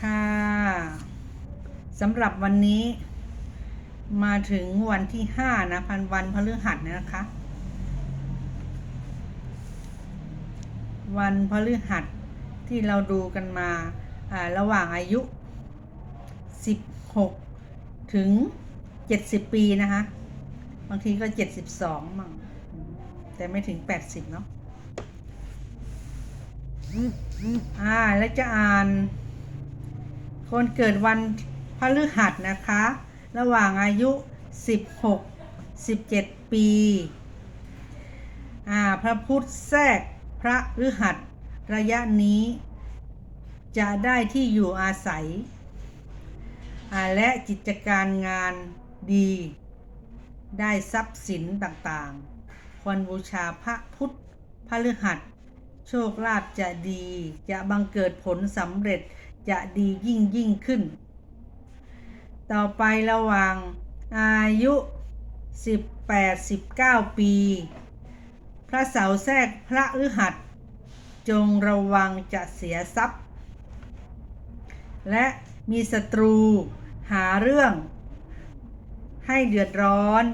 ค่ะสำหรับวันนี้ มาถึงวันที่ห้านะพันวันพฤหัสนะคะ วันพฤหัสที่เราดูกันมาระหว่างอายุ 16 ถึง 70 ปีนะคะ บางทีก็ 72มั่งแต่ไม่ถึง 80 เนาะ อ่าแล้วจะอ่าน คนเกิดวันพฤหัสนะคะ ระหว่างอายุ 16 17 ปี อ่า พระพุทธแทรกพระฤหัสระยะนี้ จะได้ที่อยู่อาศัย อ่า และกิจการงานดี ได้ทรัพย์สินต่างๆ ควรบูชาพระพุทธพฤหัส โชคลาภจะดี จะบังเกิดผลสำเร็จจะดียิ่งยิ่งขึ้น ต่อไประหว่างอายุ 18-19 ปี พระเสาแทรกพระฤหัส จงระวังจะเสียทรัพย์ และมีศัตรูหาเรื่อง ให้เดือดร้อน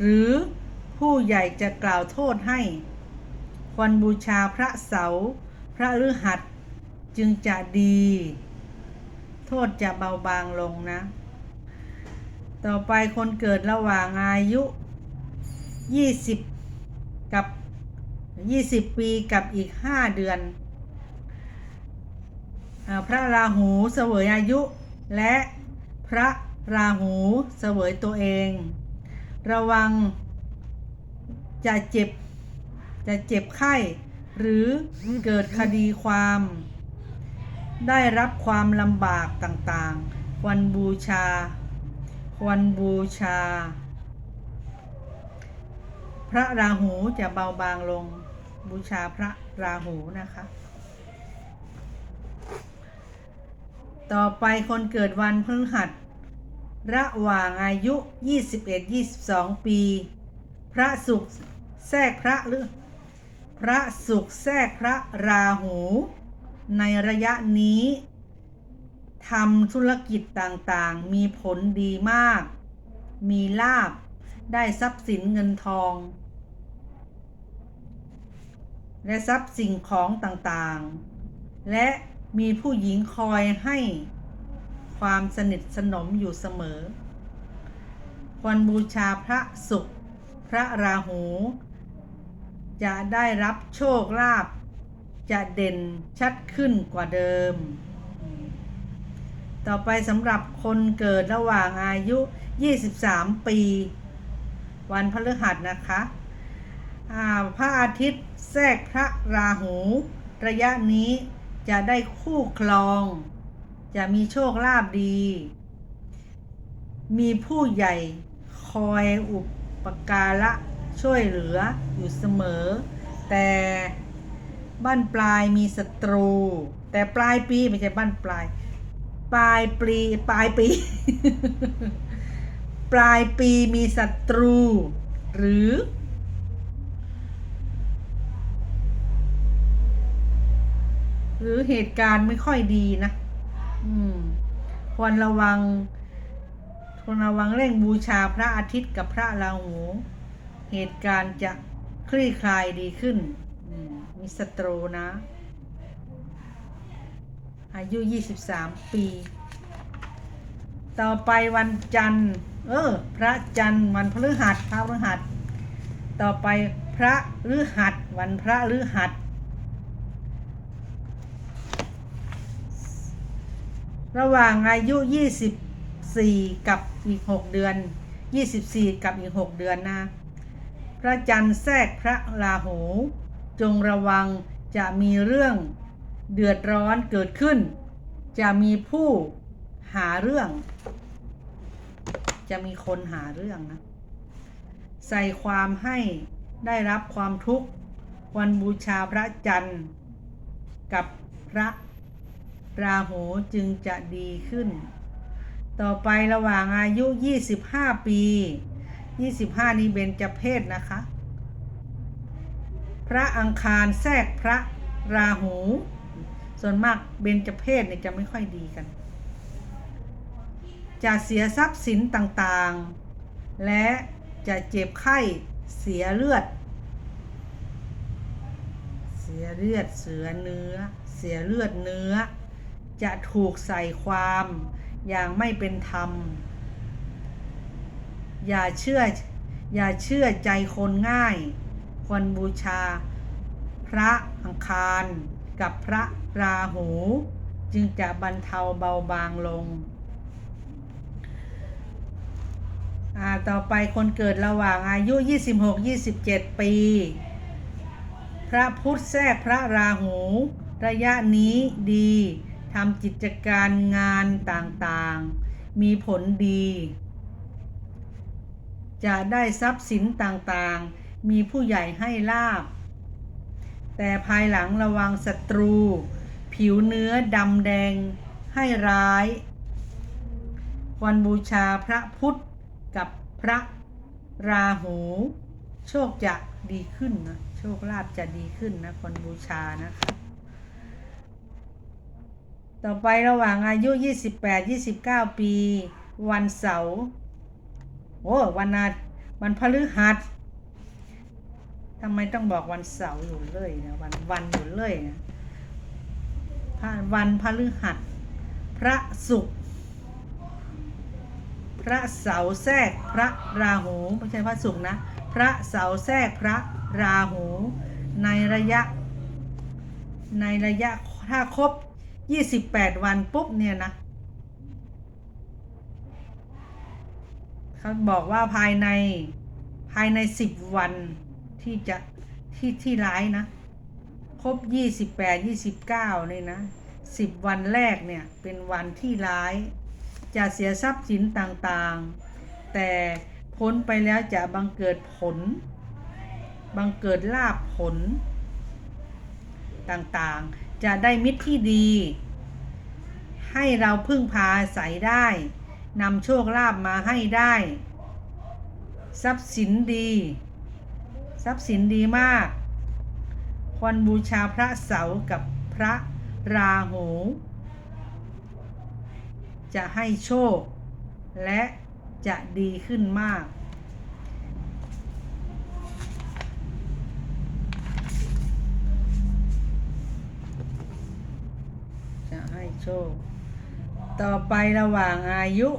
หรือผู้ใหญ่จะกล่าวโทษให้ ควรบูชาพระเสา พระฤหัสจึงจะดี โทษจะเบาบางลงนะ ต่อไปคนเกิดระหว่างอายุ 20 กับ 20 ปีกับอีก 5 เดือน พระราหูเสวยอายุ และพระราหูเสวยตัวเอง ระวังจะเจ็บ จะเจ็บไข้ หรือเกิดคดีความ ได้รับความลำบากต่างๆ ควรบูชา ควรบูชา พระราหูจะเบาบางลง บูชาพระราหูนะคะ ต่อไปคนเกิดวันพฤหัสระหว่างอายุ 21-22 ปี พระศุกร์แทรกพระหรือ ระศุกร์แทรกพระราหู ในระยะนี้ทำธุรกิจต่างๆ มีผลดีมาก มีลาบ ได้ทรัพย์สินเงินทอง และทรัพย์สิ่งของต่างๆ และมีผู้หญิงคอยให้ความสนิทสนมอยู่เสมอ ควรบูชาพระศุกร์พระราหู จะได้รับโชคลาภจะเด่นชัดขึ้นกว่าเดิม ต่อไปสำหรับคนเกิดระหว่างอายุ 23 ปี วันพฤหัสนะคะพระอาทิตย์แทรกพระราหู ระยะนี้จะได้คู่ครอง จะมีโชคลาภดี มีผู้ใหญ่คอยอุปการะ ช่วยเหลืออยู่เสมอ แต่บ้านปลายมีศัตรู แต่ปลายปีไม่ใช่บ้านปลาย ปลายปีปลายปี ปลายปีมีศัตรู หรือ หรือเหตุการณ์ไม่ค่อยดีนะ อืม ควรระวังควรระวังเร่งบูชาพระอาทิตย์กับพระราหู เหตุการณ์จะคลี่คลายดีขึ้นอืมมีศัตรูนะ อายุ 23 ปี ต่อไปวันจันทร์ เออ พระจันทร์วันพฤหัสพระพฤหัส ต่อไปพระฤหัส วันพระฤหัสระหว่างอายุ 24 กับอีก 6 เดือน 24 กับอีก 6 เดือนนะ ระจันทร์แทรกพระราหู จงระวังจะมีเรื่องเดือดร้อนเกิดขึ้น จะมีผู้หาเรื่อง จะมีคนหาเรื่องนะ ใส่ความให้ได้รับความทุกข์ วันบูชาพระจันทร์ กับพระราหูจึงจะดีขึ้น ต่อไประหว่างอายุ 25 ปี 25 นี้เบญจเพศนะคะ พระอังคารแทรกพระราหู ส่วนมากเบญจเพศเนี่ยจะไม่ค่อยดีกัน จะเสียทรัพย์สินต่างๆ และจะเจ็บไข้เสียเลือด เสียเลือดเสือเนื้อ เสียเลือดเนื้อ จะถูกใส่ความอย่างไม่เป็นธรรม อย่าเชื่อ อย่าเชื่อใจคนง่าย ควรบูชา พระอังคารกับพระราหู จึงจะบรรเทาเบาบางลง ต่อไปคนเกิดระหว่างอายุ 26-27 ปี พระพุทธแทรกพระราหู ระยะนี้ดีทำกิจการงานต่างๆ มีผลดี จะได้ทรัพย์สินต่างๆ มีผู้ใหญ่ให้ลาบ แต่ภายหลังระวังศัตรู ผิวเนื้อดำแดงให้ร้าย ควรบูชาพระพุทธกับพระราหู โชคจะดีขึ้นนะโชคลาภจะดีขึ้นนะควรบูชานะคะต่อไประหว่างอายุ 28-29 ปี วันเสาร์ โอ้วันอาทิตย์วันพฤหัสทำไมต้องบอกวันเสาร์อยู่เลยนะวันวันอยู่เลยนะพระวันพฤหัส พระศุกร์พระเสาร์แทรกพระราหูไม่ใช่พระศุกร์นะพระเสาร์แทรกพระราหู ในระยะ ในระยะถ้าครบ 28 วันปุ๊บเนี่ยนะ เขาบอกว่าภายในภายใน10วันที่จะที่ที่ร้ายนะ ครบ28 29เก้านี่ยนะ10วันแรกเนี่ยเป็นวันที่ร้าย จะเสียทรัพย์สินต่างๆ แต่พ้นไปแล้วจะบังเกิดผล บังเกิดลาภผล ต่างๆ จะได้มิตรที่ดี ให้เราพึ่งพาอาศัยได้ นำโชคลาภมาให้ได้ ทรัพย์สินดี ทรัพย์สินดีมาก ควรบูชาพระเสากับพระราหู จะให้โชค และจะดีขึ้นมาก จะให้โชค ต่อไประหว่างอายุ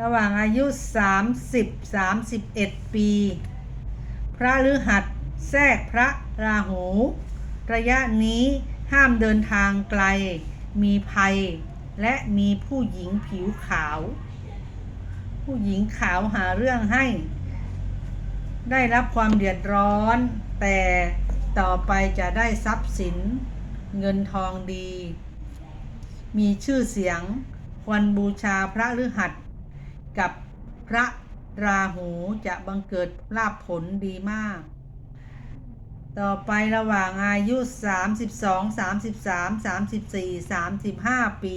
ระหว่างอายุ 30 31 ปี พระฤหัสแทรกพระราหู ระยะนี้ห้ามเดินทางไกล มีภัย และมีผู้หญิงผิวขาว ผู้หญิงขาวหาเรื่องให้ ได้รับความเดือดร้อนแต่ ต่อไปจะได้ทรัพย์สิน เงินทองดี มีชื่อเสียง ควรบูชาพระฤหัส กับพระราหูจะบังเกิดลาภผลดีมาก ต่อไประหว่างอายุ 32 33 34 35 ปี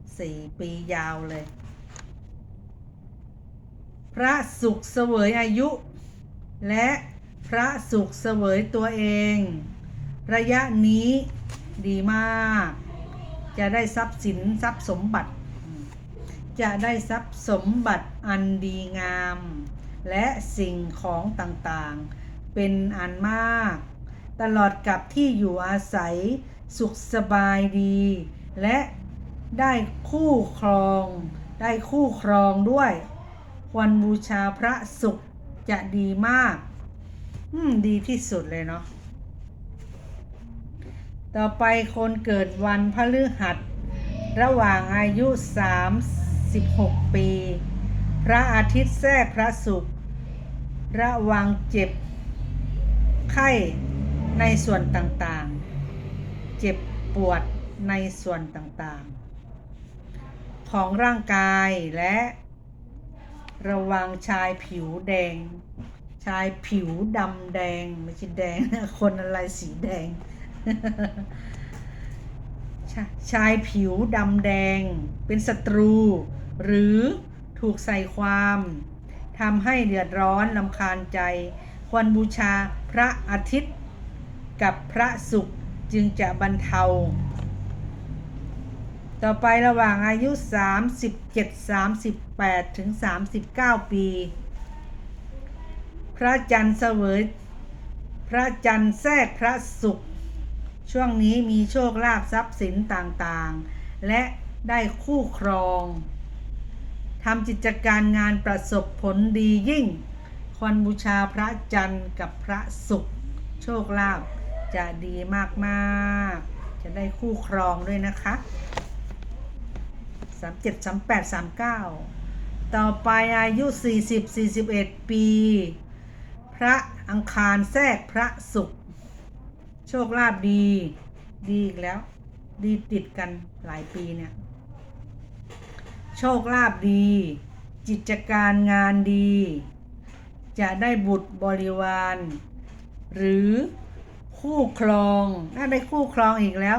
4 ปียาวเลย พระสุขเสวยอายุ และ พระสุขเสวยตัวเอง ระยะนี้ดีมาก จะได้ทรัพย์สินทรัพย์สมบัติ จะได้ทรัพย์สมบัติอันดีงาม และสิ่งของต่างๆ เป็นอันมาก ตลอดกับที่อยู่อาศัยสุขสบายดี และได้คู่ครอง ได้คู่ครองด้วย ควรบูชาพระศุกร์จะดีมาก อืม ดีที่สุดเลยเนาะ ต่อไปคนเกิดวันพฤหัส ระหว่างอายุ 36 ปี พระอาทิตย์แทรกพระศุกร์ระวังเจ็บ ไข้ในส่วนต่างๆ เจ็บปวดในส่วนต่างๆ ของร่างกายและระวังชายผิวแดง ชายผิวดำแดง ไม่ใช่แดง คนอะไรสีแดงชาชายผิวดำแดง เป็นศัตรู หรือถูกใส่ความทำให้เดือดร้อนลำคาญใจ ควรบูชาพระอาทิตย์กับพระศุกร์จึงจะบรรเทา ต่อไประหว่างอายุ 37 38 ถึง 39 ปี พระจันทร์เสวยพระจันทร์แทรกพระศุกร์ช่วงนี้มีโชคลาภทรัพย์สินต่างๆ และได้คู่ครองทำกิจการงานประสบผลดียิ่ง ควรบูชาพระจันทร์กับพระศุกร์โชคลาภจะดีมากๆ จะได้คู่ครองด้วยนะคะสามเจ็ดสามแปดสามเก้าต่อไปอายุสี่สิบสี่สิบเอ็ดปี ระอังคารแทรกพระศุกร์โชคลาภดี ดีอีกแล้ว ดีติดกันหลายปีเนี่ย โชคลาภดีกิจการงานดี จะได้บุตรบริวาร หรือคู่ครองถ้าได้คู่ครองอีกแล้ว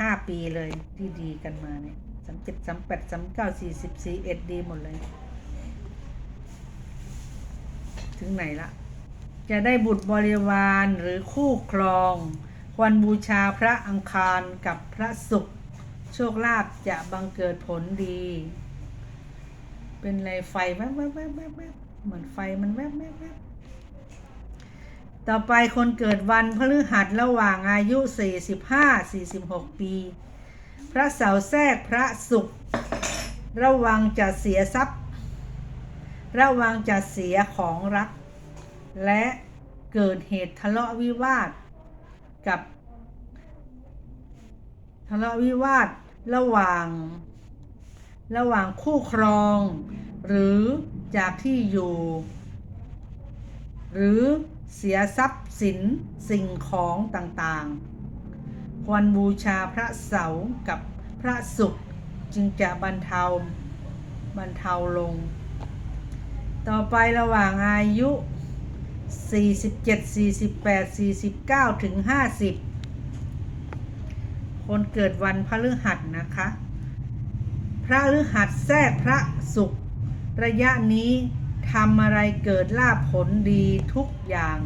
ห้าปีเลยที่ดีกันมาเนี่ยสามเจ็ดสามแปดสามเก้าสี่สิบสี่เอ็ดดีหมดเลย ถึงไหนละ จะได้บุตรบริวารหรือคู่ครอง ควรบูชาพระอังคารกับพระศุกร์โชคลาภจะบังเกิดผลดี เป็นไรไฟแวบแวบแวบแวบแวบเหมือนไฟมันแวบแวบแวบต่อไปคนเกิดวันพฤหัสระหว่างอายุ 45-46 ปี พระเสาร์แทรกพระศุกร์ระวังจะเสียทรัพย์ ระวังจะเสียของรัก และเกิดเหตุทะเลาะวิวาท กับ ทะเลาะวิวาทระหว่าง ระหว่างคู่ครอง หรือจากที่อยู่ หรือเสียทรัพย์สินสิ่งของต่างๆ ควรบูชาพระเสากับพระศุกร์จึงจะบรรเทาบรรเทาลง ต่อไประหว่างอายุ 47 48 49 ถึง 50 คนเกิดวันพฤหัสนะคะ พระฤหัสแทรกพระศุกร์ระยะนี้ทำอะไรเกิดลาภผลดีทุกอย่าง